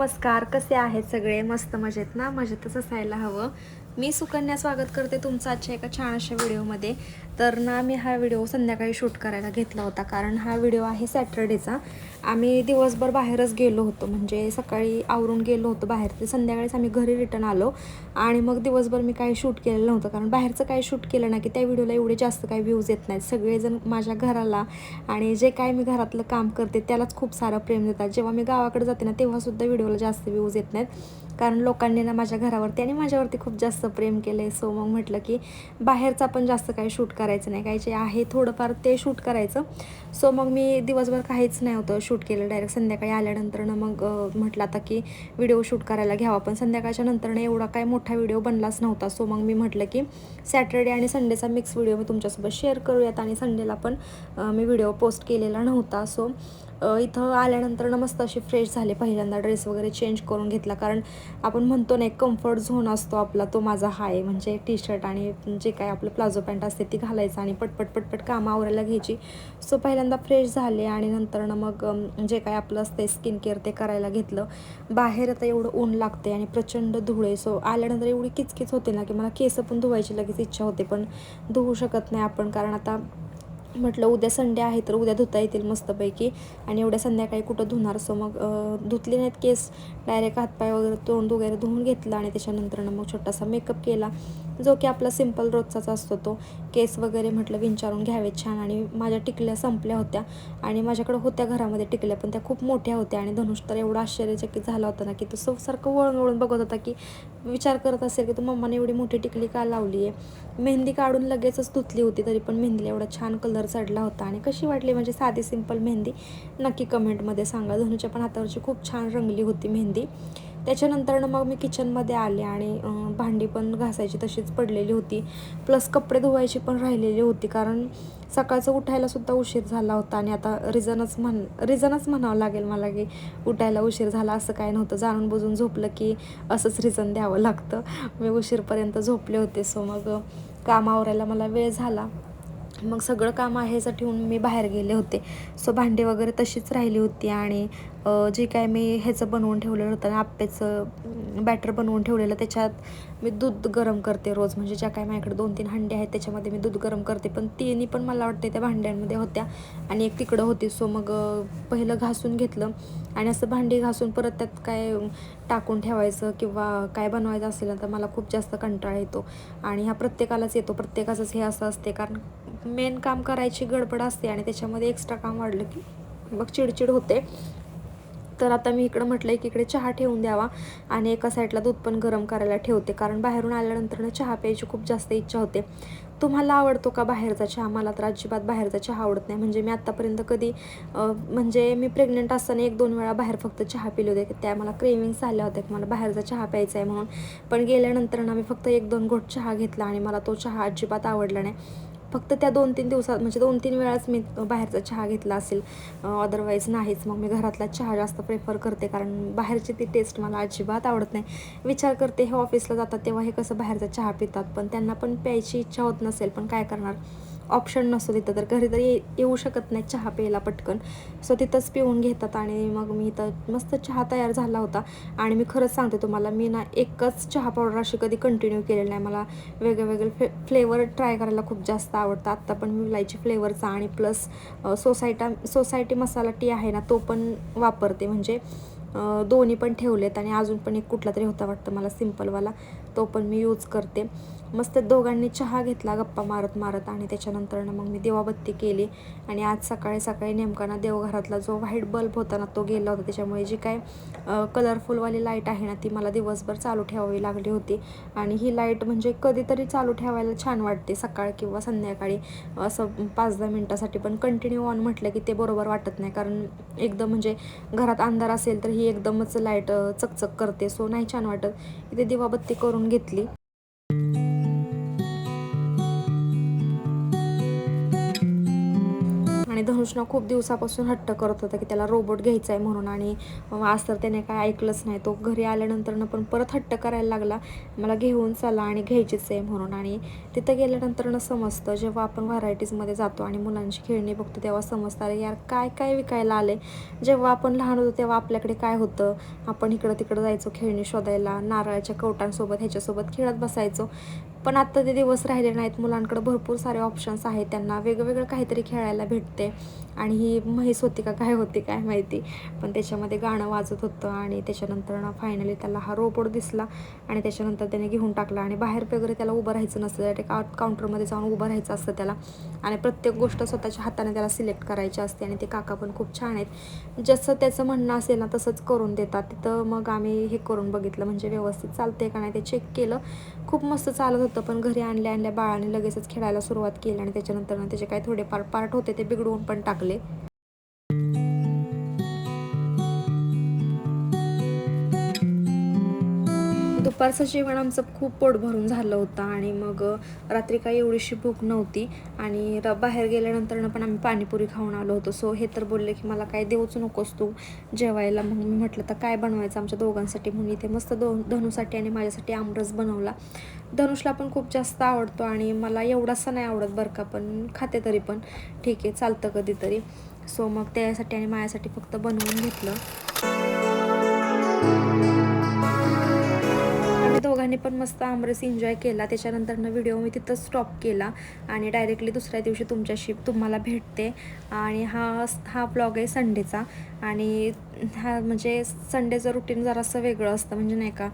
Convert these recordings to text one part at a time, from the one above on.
नमस्कार कसे आहेत सगळे? मस्त मजेत ना? मजेतच असायला हवं. मी सुकन्या स्वागत करते तुमचं आजच्या एका छान अशा व्हिडिओमध्ये. तर ना मी हा व्हिडिओ संध्याकाळी शूट करायला घेतला होता कारण हा व्हिडिओ आहे सॅटर्डेचा. आम्ही दिवसभर बाहेरच गेलो होतो. म्हणजे सकाळी आवरून गेलो होतो बाहेर. ते संध्याकाळीच आम्ही घरी रिटर्न आलो. आणि मग दिवसभर मी काही शूट केलेलं नव्हतं. कारण बाहेरचं काही शूट केलं ना की त्या व्हिडिओला एवढे जास्त काही व्ह्यूज येत नाहीत. सगळेजण माझ्या घराला आणि जे काय मी घरातलं काम करते त्यालाच खूप सारं प्रेम देतात. जेव्हा मी गावाकडे जाते ना तेव्हासुद्धा व्हिडिओला जास्त व्ह्यूज येत नाहीत. कारण लोकांनी ना माझ्या घरावरती आणि माझ्यावरती खूप जास्त प्रेम केलं आहे सो मग म्हटलं की बाहेरचं आपण जास्त काही शूट करायचं नाही. काही जे आहे थोडंफार ते शूट करायचं. सो मग मी दिवसभर काहीच नाही होतं शूट केलं डायरेक्ट संध्याकाळी आल्यानंतरनं मग म्हटलं आता की व्हिडिओ शूट करायला घ्यावा. पण संध्याकाळच्या नंतरनं एवढा काही मोठा व्हिडिओ बनलाच नव्हता. सो मग मी म्हटलं की सॅटर्डे आणि संडेचा मिक्स व्हिडिओ मी तुमच्यासोबत शेअर करूयात. आणि संडेला पण मी व्हिडिओ पोस्ट केलेला नव्हता. सो इथं आल्यानंतर ना मस्त अशी फ्रेश झाले. पहिल्यांदा ड्रेस वगैरे चेंज करून घेतला. कारण आपण म्हणतो ना एक कम्फर्ट झोन असतो आपला तो माझा हा आहे म्हणजे टी शर्ट आणि जे काय आपलं प्लाझो पॅन्ट असते ती घालायचं आणि पटपट पटपट कामं आवरायला घ्यायची. सो पहिल्यांदा फ्रेश झाले आणि नंतर ना मग जे काय आपलं असते स्किन केअर ते करायला घेतलं. बाहेर आता एवढं ऊन लागते आणि प्रचंड धुळे. सो आल्यानंतर एवढी किचकिच होते ना की मला केस पण धुवायची लगेच इच्छा होते. पण धुवू शकत नाही आपण. कारण आता म्हटलं उद्या संडे आहे तर उद्या धुता येतील मस्तपैकी. आणि एवढ्या संध्याकाळी कुठं धुणार असो मग धुतले नाहीत केस. डायरेक्ट हातपाय वगैरे तोंड वगैरे धुवून घेतला आणि त्याच्यानंतर मग छोटासा मेकअप केला. जो की आपला सिंपल रोजचाच असतो तो. केस वगैरे म्हटलं विंचारून घ्यावे छान. आणि माझ्या टिकल्या संपल्या होत्या. आणि माझ्याकडे होत्या घरामध्ये टिकल्या पण त्या खूप मोठ्या होत्या. आणि धनुष तर एवढा आश्चर्यचकित झाला होता ना की तो सारखं वळून वळून बघत होता की विचार करत असेल की तू मम्माने एवढी मोठी टिकली का लावली आहे मेहंदी काढून लगेचच धुतली होती तरी पण मेहंदीला एवढा छान कलर चढला होता. आणि कशी वाटली म्हणजे साधी सिंपल मेहंदी? नक्की कमेंटमध्ये सांगा. धनुच्या पण हातावरची खूप छान रंगली होती मेहंदी. त्याच्यानंतरनं मग मी किचनमध्ये आले आणि भांडी पण घासायची तशीच पडलेली होती. प्लस कपडे धुवायची पण राहिलेली होती कारण सकाळचं उठायलासुद्धा उशीर झाला होता आणि आता रिझनच म्हण रिझनच म्हणावं लागेल मला की उठायला उशीर झाला असं काय नव्हतं. जाणून बुजून झोपलं की असंच रिझन द्यावं लागतं. मी उशीरपर्यंत झोपले होते. सो मग काम आवरायला मला वेळ झाला. मग सगळं काम आहे याचं ठेवून मी बाहेर गेले होते. सो भांडी वगैरे तशीच राहिली होती आणि जे काय मी ह्याचं बनवून ठेवलेलं होतं ना आप्पेचं बॅटर बनवून ठेवलेलं त्याच्यात मी दूध गरम करते रोज. म्हणजे ज्या काय माझ्याकडे दोन तीन हांडे आहेत त्याच्यामध्ये मी दूध गरम करते. पण तिन्ही पण मला वाटते त्या भांड्यांमध्ये होत्या. आणि एक तिकडं होती सो मग पहिलं घासून घेतलं. आणि असं भांडी घासून परत त्यात काय टाकून ठेवायचं किंवा काय बनवायचं असेल ना तर मला खूप जास्त कंटाळा येतो. आणि हा प्रत्येकालाच येतो. प्रत्येकाचंच हे असं असते. कारण मेन काम करायची गडबड असते आणि त्याच्यामध्ये एक्स्ट्रा काम वाढलं की मग चिडचिड होते. तर आता मी इकडं म्हटलं की इकडे चहा ठेवून द्यावा आणि एका साईडला दूध पण गरम करायला ठेवते. कारण बाहेरून आल्यानंतर चहा प्यायची खूप जास्त इच्छा होते. तुम्हाला आवडतो का बाहेरचा चहा? मला तर अजिबात बाहेरचा चहा आवडत नाही. म्हणजे मी आत्तापर्यंत कधी म्हणजे मी प्रेग्नंट असताना एक दोन वेळा बाहेर फक्त चहा पिले होते. त्या मला क्रेविंग्स आल्या होत्या की मला बाहेरचा चहा प्यायचा आहे म्हणून. पण गेल्यानंतर ना मी फक्त एक दोन घोट चहा घेतला आणि मला तो चहा अजिबात आवडला नाही. फक्त त्या दोन तीन दिवसात म्हणजे दोन तीन वेळाच मी बाहेरचा चहा घेतला असेल. अदरवाईज नाहीच. मग मी घरातला चहा जास्त प्रेफर करते कारण बाहेरची ती टेस्ट मला अजिबात आवडत नाही. विचार करते हे ऑफिसला जातात तेव्हा हे कसं बाहेरचा चहा पितात? पण त्यांना पण प्यायची इच्छा होत नसेल पण काय करणार? ऑप्शन नसतो तिथं तर घरी तरी येऊ शकत नाही चहा प्यायला पटकन. सो तिथंच पिऊन घेतात आणि मग मी इथं मस्त चहा तयार झाला होता. आणि मी खरंच सांगते तुम्हाला मी ना एकच चहा पावडर अशी कधी कंटिन्यू केलेलं नाही. मला वेगळे वेगळे फ्ले फ्लेवर ट्राय करायला खूप जास्त आवडतं आत्ता पण मी विलायची फ्लेवरचा आणि प्लस सोसायटा सोसायटी मसाला टी आहे ना तो पण वापरते. म्हणजे दोन्ही पण ठेवलेत आणि अजून पण एक कुठला तरी होता वाटतं मला सिम्पलवाला तो पण मी यूज करते. मस्त दोघांनी चहा घेतला गप्पा मारत मारत आणि त्याच्यानंतर मग मी दिवाबत्ती केली. आणि आज सकाळी सकाळी नेमका ना देवघरातला जो व्हाईट बल्ब होता ना तो गेला होता. त्याच्यामुळे जी काय कलरफुलवाली लाइट आहे ना ती मला दिवसभर चालू ठेवावी लागली होती. आणि ही लाइट म्हणजे कधीतरी चालू ठेवायला छान वाटते सकाळ किंवा संध्याकाळी. असं पाच दहा मिनटासाठी पण कंटिन्यू ऑन म्हटलं की ते बरोबर वाटत नाही. कारण एकदम म्हणजे घरात अंधार असेल तर ही एकदमच लाइट चकचक करते. सो नाही छान वाटत. इथे दिवाबत्ती करून घेतली. आणि धनुषनं खूप दिवसापासून हट्ट करत होता की त्याला रोबोट घ्यायचा आहे म्हणून. आणि आज तर त्याने काय ऐकलंच नाही. तो घरी आल्यानंतरनं पण परत हट्ट करायला लागला. मला घेऊन चला आणि घ्यायचीच आहे म्हणून. आणि तिथं गेल्यानंतरनं समजतं जेव्हा आपण व्हरायटीजमध्ये जातो आणि मुलांची खेळणी बघतो तेव्हा समजतं अरे यार काय काय विकायला आले जेव्हा आपण लहान होतो तेव्हा आपल्याकडे काय होतं? आपण इकडं तिकडं जायचो खेळणी शोधायला नारळाच्या कवटांसोबत ह्याच्यासोबत खेळत बसायचो. पण आत्ता ते दिवस राहिले नाहीत. मुलांकडे भरपूर सारे ऑप्शन्स आहेत. त्यांना वेगवेगळं काहीतरी खेळायला भेटते. आणि ही म्हैस होती का काय होती काय माहिती. पण त्याच्यामध्ये गाणं वाजत होतं आणि त्याच्यानंतर ना फायनली त्याला हा रोबोट दिसला. आणि त्याच्यानंतर त्याने घेऊन टाकला. आणि बाहेर वगैरे त्याला उभं राहायचं नसतं. त्या का काउंटरमध्ये जाऊन उभं राहायचं असतं त्याला. आणि प्रत्येक गोष्ट स्वतःच्या हाताने त्याला सिलेक्ट करायची असते. आणि ते काका पण खूप छान आहेत. जसं त्याचं म्हणणं असेल ना तसंच करून देतात. तिथं मग आम्ही हे करून बघितलं. म्हणजे व्यवस्थित चालते का नाही ते चेक केलं. खूप मस्त चालत होतं. पण घरी आणल्या आणल्या बाळाने लगेचच खेळायला सुरुवात केली आणि त्याच्यानंतर त्याचे काही थोडेफार पार्ट होते ते बिघडवून पण टाकले. दुपारचं जेवण आमचं खूप पोट भरून झालं होतं आणि मग रात्री काही एवढीशी भूक नव्हती आणि र बाहेर गेल्यानंतर पण आम्ही पाणीपुरी खाऊन आलो होतो. सो हे तर बोलले की मला काय देऊच नकोस तू जेवायला. मग मी म्हटलं तर काय बनवायचं आमच्या दोघांसाठी? म्हणून इथे मस्त दो धनूसाठी आणि माझ्यासाठी आमरस बनवला. धनुषला पण खूप जास्त आवडतो आणि मला एवढासा नाही आवडत बरं का पण खाते तरी पण. ठीक आहे चालतं कधीतरी. सो मग त्यासाठी आणि माझ्यासाठी फक्त बनवून घेतलं. आम्ही पण मस्त आमरस एन्जॉय केला. त्याच्यानंतरनं व्हिडिओ मी तिथंच स्टॉप केला आणि डायरेक्टली दुसऱ्या दिवशी तुमच्याशी तुम्हाला भेटते. आणि हा हा ब्लॉग आहे संडेचा आणि हा म्हणजे संडेचं रुटीन जरासं वेगळं असतं. म्हणजे नाही का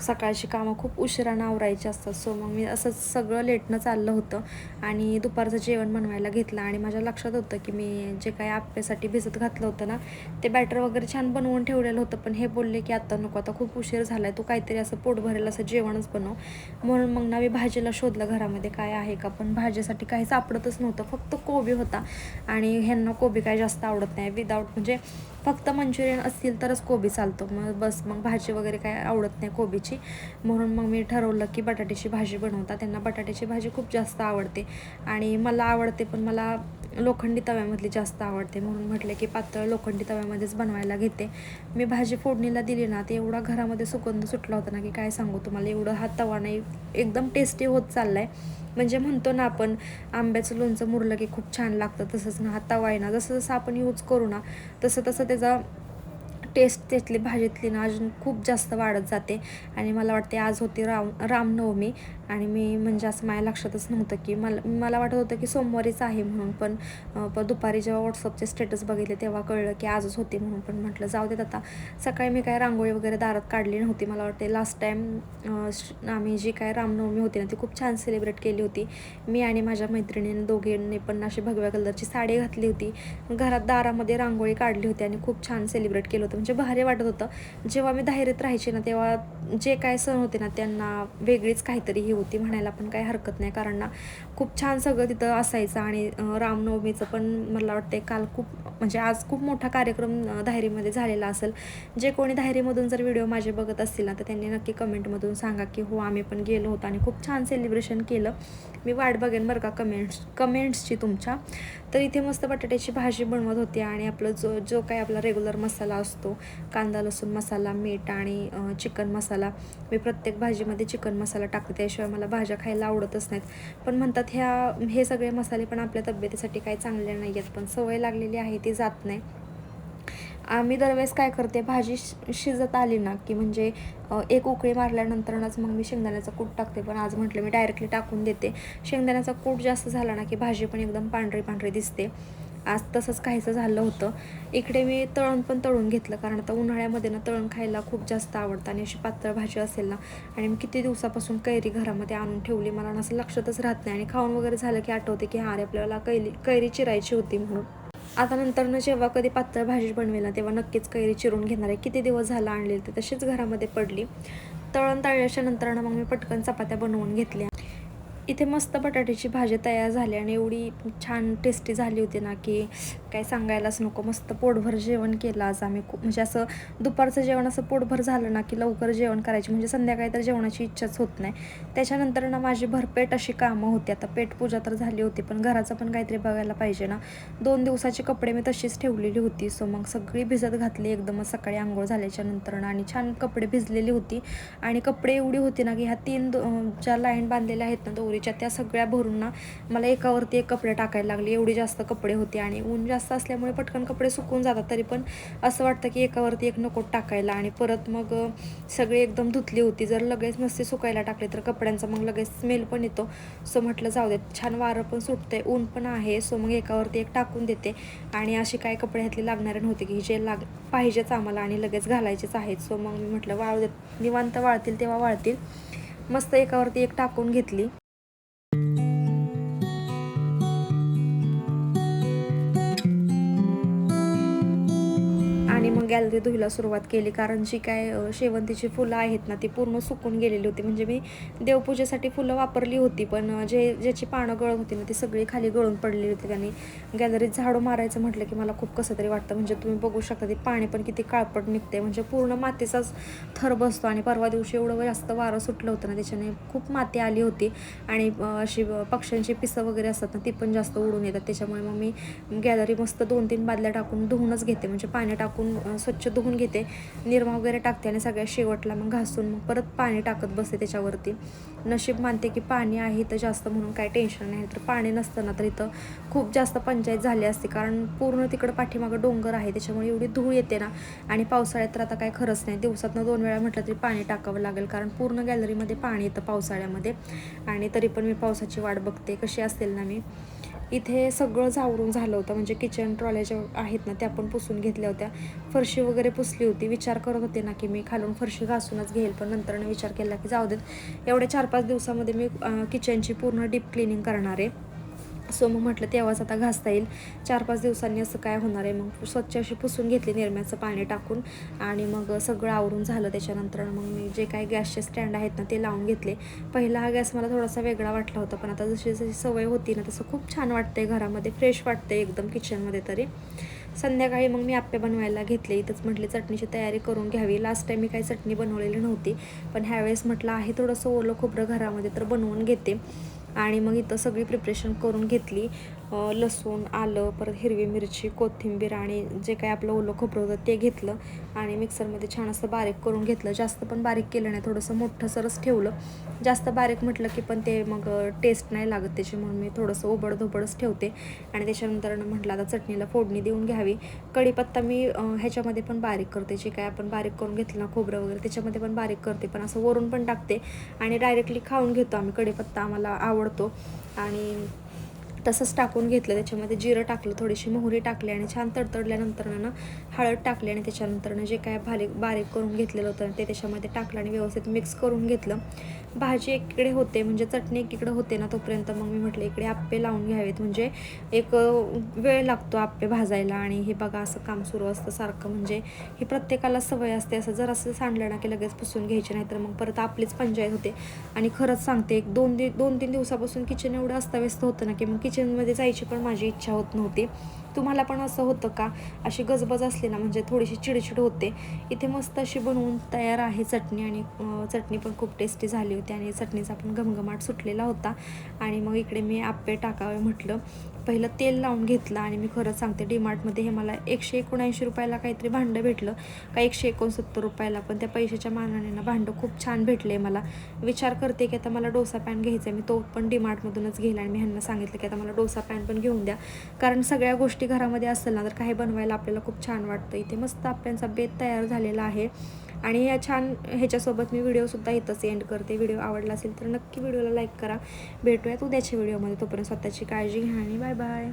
सकाळची कामं खूप उशिरानं आवरायची असतात. सो मग मी असंच सगळं लेटनं चाललं होतं. आणि दुपारचं जेवण बनवायला घेतलं. आणि माझ्या लक्षात होतं की मी जे काही आप्यासाठी भिजत घातलं होतं ना ते बॅटर वगैरे छान बनवून ठेवलेलं होतं. पण हे बोलले की आत्ता नको आता खूप उशीर झाला आहे तू काहीतरी असं पोट भरेल असं जेवणच बनव. म्हणून मग ना मी भाजीला शोधलं घरामध्ये काय आहे का? पण भाजीसाठी काही सापडतच नव्हतं. फक्त कोबी होता. आणि ह्यांना कोबी काय जास्त आवडत नाही. विदाऊट म्हणजे फक्त मंचुरियन असतील तरच कोबी चालतो. मग बस मग भाजी वगैरे काय आवडत नाही कोबीची. म्हणून मग मी ठरवलं की बटाट्याची भाजी बनवता. त्यांना बटाट्याची भाजी खूप जास्त आवडते. आणि मला आवडते पण मला लोखंडी तव्यामधली जास्त आवडते. म्हणून म्हटलं की पातळ लोखंडी तव्यामध्येच बनवायला घेते. मी भाजी फोडणीला दिली ना ते एवढा घरामध्ये सुगंध सुटला होता ना की काय सांगू तुम्हाला. एवढं हा तवा नाही एकदम टेस्टी होत चालला आहे म्हणजे म्हणतो ना आपण आंब्याचं लोणचं मुरलं की खूप छान लागतं तसंच ना हा तवा आहे ना जसं जसं आपण यूज करू ना तसं तसं त्याचा टेस्ट त्यातली भाजीतली ना अजून खूप जास्त वाढत जाते. आणि मला वाटते आज होती राम रामनवमी. आणि मी म्हणजे असं माझ्या लक्षातच नव्हतं की मला मला वाटत होतं की सोमवारीच आहे म्हणून पण पण दुपारी जेव्हा व्हॉट्सअपचे स्टेटस बघितले तेव्हा कळलं की आजच होती म्हणून. पण म्हटलं जाऊ देत आता सकाळी मी काय रांगोळी वगैरे दारात काढली नव्हती मला वाटते लास्ट टाईम आम्ही जी काय रामनवमी होती ना ती खूप छान सेलिब्रेट केली होती. मी आणि माझ्या मैत्रिणीने दोघींनी पण अशी भगव्या कलरची साडी घातली होती. घरात दारामध्ये रांगोळी काढली होती आणि खूप छान सेलिब्रेट केलं होतं. म्हणजे भारी वाटत होतं. जेव्हा मी दाहेरीत राहायचे ना तेव्हा जे काय सण होते ना त्यांना वेगळीच काहीतरी ही होती म्हणायला पण काही हरकत नाही. कारण ना खूप छान सगळं तिथं असायचं आणि रामनवमीचं पण मला वाटते काल खूप म्हणजे आज खूप मोठा कार्यक्रम धायरीमध्ये झालेला असेल. जे कोणी धायरीमधून जर व्हिडिओ माझे बघत असतील ना तर त्यांनी नक्की कमेंटमधून सांगा की हो आम्ही पण गेलो होतो आणि खूप छान सेलिब्रेशन केलं. मी वाट बघेन बरं का कमेंट्स कमेंट्सची तुमच्या. तर इथे मस्त बटाट्याची भाजी बनवत होती आणि आपलं जो जो काही आपला रेग्युलर मसाला असतो कांदा लसूण मसाला मीठ आणि चिकन मसाला मी प्रत्येक भाजीमध्ये चिकन मसाला टाकते. त्याशिवाय मला भाज्या खायला आवडतच नाहीत. पण म्हणतात ह्या हे सगळे मसाले पण आपल्या तब्येतीसाठी काही चांगले नाही आहेत पण सवय लागलेली आहे ती जात नाही. आम्ही दरवेळेस काय करते भाजी शि- शिजत आली ना की म्हणजे एक उकळी मारल्यानंतरच मग मी शेंगदाण्याचा कूट टाकते. पण आज म्हटलं मी डायरेक्टली टाकून देते. शेंगदाण्याचा कूट जास्त झाला ना की भाजी पण एकदम पांढरी पांढरी दिसते. आज तसंच खायचं झालं होतं. इकडे मी तळण पण तळून घेतलं कारण आता उन्हाळ्यामध्ये ना तळण खायला खूप जास्त आवडतं आणि अशी पातळ भाजी असेल ना आणि मी किती दिवसापासून कैरी घरामध्ये आणून ठेवली मला ना असं लक्षातच राहत नाही. आणि खाऊन वगैरे झालं की आठवते की हा अरे आपल्याला कैरी कैरी चिरायची होती म्हणून. आता नंतरनं जेव्हा कधी पातळ भाजी बनवेल ना तेव्हा नक्कीच कैरी चिरून घेणार आहे. किती दिवस झाला आणलेली ते तशीच घरामध्ये पडली. तळण तळल्याच्या नंतरनं मग मी पटकन चपात्या बनवून घेतल्या. इथे मस्त बटाट्याची भाजी तयार झाली आणि एवढी छान टेस्टी झाली होती ना की काय सांगायलाच नको. मस्त पोटभर जेवण केलं आज आम्ही खूप. म्हणजे असं दुपारचं जेवण असं पोटभर झालं ना की लवकर जेवण करायची. म्हणजे संध्याकाळी तर जेवणाची इच्छाच होत नाही. त्याच्यानंतर ना माझी भरपेट अशी कामं होती. आता पेटपूजा तर झाली होती पण घराचं पण काहीतरी बघायला पाहिजे ना. दोन दिवसाचे कपडे मी तशीच ठेवलेली होती. सो मग सगळी भिजत घातली एकदमच. सकाळी आंघोळ झाल्याच्यानंतर आणि छान कपडे भिजलेली होती. आणि कपडे एवढी होती ना की ह्या तीन ज्या लाईन बांधलेल्या आहेत ना पूर्वीच्या त्या सगळ्या भरून ना मला एकावरती एक कपडे टाकायला लागले. एवढी जास्त कपडे होते आणि ऊन जास्त असल्यामुळे पटकन कपडे सुकून जातात. तरी पण असं वाटतं की एकावरती एक नको टाकायला आणि परत मग सगळी एकदम धुतली होती. जर लगेच नसते सुकायला टाकले तर कपड्यांचा मग लगेच स्मेल पण येतो. सो म्हटलं जाऊ देत छान वारं पण सुटतंय ऊन पण आहे. सो मग एकावरती एक टाकून देते आणि अशी काय कपडे ह्यातले लागणारे नव्हते की जे लाग पाहिजेच आम्हाला आणि लगेच घालायचेच आहेत. सो मग मी म्हटलं वाळू देत निवांत वाळतील तेव्हा वाळतील. मस्त एकावरती एक टाकून घेतली. गॅलरी धुईला सुरुवात केली. कारण जी काय शेवंतीची फुलं आहेत ना ती पूर्ण सुकून गेलेली होती. म्हणजे मी देवपूजेसाठी फुलं वापरली होती पण जे ज्याची पानं गळत होती ना ती सगळी खाली गळून पडलेली होती. त्यांनी गॅलरीत झाडू मारायचं म्हटलं की मला खूप कसं तरी वाटतं. म्हणजे तुम्ही बघू शकता ते पाणी पण किती काळपट निघते म्हणजे पूर्ण मातीचाच थर बसतो आणि परवा दिवशी एवढं जास्त वारं सुटलं होतं ना त्याच्याने खूप माती आली होती. आणि अशी पक्ष्यांची पिसं वगैरे असतात ना ती पण जास्त उडून येतात. त्याच्यामुळे मग मी गॅलरी मस्त दोन तीन बादल्या टाकून धुवूनच घेते. म्हणजे पाणी टाकून स्वच्छ धुवून घेते. निरमा वगैरे टाकते आणि सगळ्या शेवटला मग घासून मग परत पाणी टाकत बसते त्याच्यावरती. नशीब मानते की पाणी आहे तर जास्त म्हणून काही टेन्शन नाही. तर पाणी नसतं ना तर इथं खूप जास्त पंचायत झाली असते. कारण पूर्ण तिकडं पाठीमागं डोंगर आहे. त्याच्यामुळे एवढी धूळ येते ना. आणि पावसाळ्यात तर आता काय खरंच नाही. दिवसातनं दोन वेळा म्हटलं तरी पाणी टाकावं लागेल. कारण पूर्ण गॅलरीमध्ये पाणी येतं पावसाळ्यामध्ये. आणि तरी पण मी पावसाची वाट बघते. कशी असेल ना मी. इथे सगळं जावरून झालं होतं. म्हणजे किचन ट्रॉल्या ज्या आहेत ना त्या पण पुसून घेतल्या होत्या. फरशी वगैरे पुसली होती. विचार करत होते ना की मी खालून फरशी घासूनच घेईल. पण नंतरनं विचार केला की जाऊ देत. एवढ्या चार पाच दिवसामध्ये मी किचनची पूर्ण डीप क्लिनिंग करणार आहे. सो मग म्हटलं तेव्हाच आता घासता येईल. चार पाच दिवसांनी असं काय होणार आहे मग? स्वच्छ अशी पुसून घेतली निरम्याचं पाणी टाकून आणि मग सगळं आवरून झालं. त्याच्यानंतर मग मी जे काही गॅसचे स्टँड आहेत ना ते लावून घेतले. पहिला हा गॅस मला थोडासा वेगळा वाटला होता पण आता जशी जशी सवय होती ना तसं खूप छान वाटते घरामध्ये. फ्रेश वाटते एकदम किचनमध्ये तरी. संध्याकाळी मग मी आप्पे बनवायला घेतले. इथंच म्हटले चटणीची तयारी करून घ्यावी. लास्ट टाईम मी काही चटणी बनवलेली नव्हती पण ह्यावेळेस म्हटलं आहे थोडंसं ओलं खोबरं घरामध्ये तर बनवून घेते. आणि मग इथं सगळी प्रिपरेशन करून घेतली. लसूण आलं परत हिरवी मिरची कोथिंबीर आणि जे काय आपलं ओलं खोबरं होतं ते घेतलं आणि मिक्सरमध्ये छान असं बारीक करून घेतलं. जास्त पण बारीक केलं नाही थोडंसं मोठं सरस ठेवलं. जास्त बारीक म्हटलं की पण ते मग टेस्ट नाही लागत त्याची म्हणून मी थोडंसं ओबडधोबडच ठेवते. आणि त्याच्यानंतर म्हटलं आता चटणीला फोडणी देऊन घ्यावी. कढीपत्ता मी ह्याच्यामध्ये पण बारीक करते जे काय आपण बारीक करून घेतलं ना खोबरं वगैरे त्याच्यामध्ये पण बारीक करते पण असं वरून पण टाकते. आणि डायरेक्टली खाऊन घेतो आम्ही कढीपत्ता आम्हाला आवडतो. आणि तसंच टाकून घेतलं. त्याच्यामध्ये जिरं टाकलं थोडीशी मोहरी टाकली आणि छान तडतडल्यानंतर ना हळद टाकली आणि त्याच्यानंतर जे काय बारीक बारीक करून घेतलेलं होतं ते त्याच्यामध्ये टाकलं आणि व्यवस्थित मिक्स करून घेतलं. भाजी एकीकडे होते म्हणजे चटणी एकीकडे होते ना तोपर्यंत मग मी म्हटलं इकडे आप्पे लावून घ्यावेत. म्हणजे एक वेळ लागतो आप्पे भाजायला आणि हे बघा असं काम सुरू असतं सारखं. म्हणजे ही प्रत्येकाला सवय असते असं जर असं सांडलं ना की लगेच पुसून घ्यायचे नाही तर मग परत आपलीच पंचायत होते. आणि खरंच सांगते एक दोन दि दोन तीन दिवसापासून किचन एवढं अस्ताव्यस्त होतं ना की मग किचनमध्ये जायची पण माझी इच्छा होत नव्हती. तुम्हाला पण असं होतं का? अशी गजबज असली ना म्हणजे थोडीशी चिडचिड होते. इथे मस्त अशी बनवून तयार आहे चटणी आणि चटणी पण खूप टेस्टी झाली होती आणि चटणीचा पण घमघमाट सुटलेला होता. आणि मग इकडे मी आप्पे टाकावे म्हटलं. पहिलं तेल लावून घेतलं आणि मी खरंच सांगते डीमार्टमध्ये हे मला एकशे एकोणऐंशी रुपयाला काहीतरी भांडं भेटलं का एकशे एकोणसत्तर रुपयाला. पण त्या पैशाच्या मानाने ना भांडं खूप छान भेटले मला. विचार करते की आता मला डोसा पॅन घ्यायचा आहे. मी तो पण डीमार्टमधूनच घेईल आणि मी ह्यांना सांगितलं की आता मला डोसा पॅन पण घेऊन द्या. कारण सगळ्या गोष्टी घरामध्ये असेल ना तर काही बनवायला आपल्याला खूप छान वाटतं. इथे मस्त आप्यांचा बेत तयार झालेला आहे. आणि या छान ह्याच्यासोबत मी व्हिडिओसुद्धा इथंच एंड करते. व्हिडिओ आवडला असेल तर नक्की व्हिडिओला लाईक करा. भेटूयात उद्याच्या व्हिडिओमध्ये. तोपर्यंत स्वतःची काळजी घ्या आणि बाय बाय